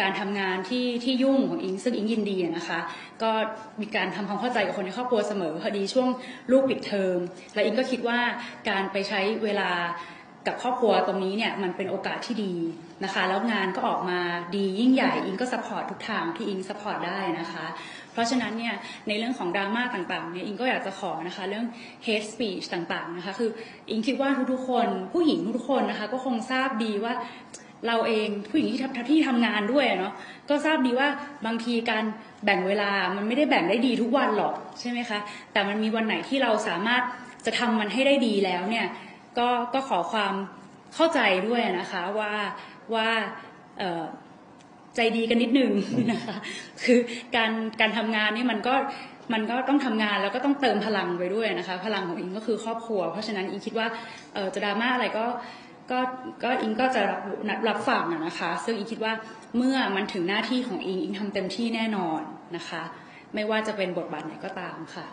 การทำงานที่ที่ยุ่งของอิงซึ่งอิงยินดีนะคะ ก็มีการทำความเข้าใจกับคนในครอบครัวเสมอพอดีช่วงลูกปิดเทอม และอิงก็คิดว่าการไปใช้เวลากับครอบครัวตรงนี้เนี่ยมันเป็นโอกาสที่ดีนะคะ แล้วงานก็ออกมาดียิ่งใหญ่อิงก็สปอร์ตทุกทางที่อิงสปอร์ตได้นะคะ เพราะฉะนั้นเนี่ยในเรื่องของดราม่าต่างๆเนี่ยอิงก็อยากจะขอนะคะ เรื่อง hate speech ต่างๆนะคะ คืออิงคิดว่าทุกๆคนผู้หญิงทุกๆคนนะคะ ก็คงทราบดีว่า เราเองผู้หญิงที่ทำที่ทำงานด้วยเนาะก็ทราบดีว่าบางทีการแบ่งเวลามันไม่ได้แบ่งได้ดีทุกวันหรอกใช่ไหมคะแต่มันมีวันไหนที่เราสามารถจะทำมันให้ได้ดีแล้วเนี่ยก็ก็ขอความเข้าใจด้วยนะคะว่าว่าใจดีกันนิดนึงนะคะคือการการทำงานนี่มันก็มันก็ต้องทำงานแล้วก็ต้องเติมพลังไปด้วยนะคะ พลังของอิงก็คือครอบครัว เพราะฉะนั้นอิงคิดว่าจะดราม่าอะไรก็ ก็ก็อิงก็จะรับรับฟังอะนะคะ ซึ่งอิงคิดว่าเมื่อมันถึงหน้าที่ของอิงอิงทำเต็มที่แน่นอนนะคะ ไม่ว่าจะเป็นบทบาทไหนก็ตามค่ะ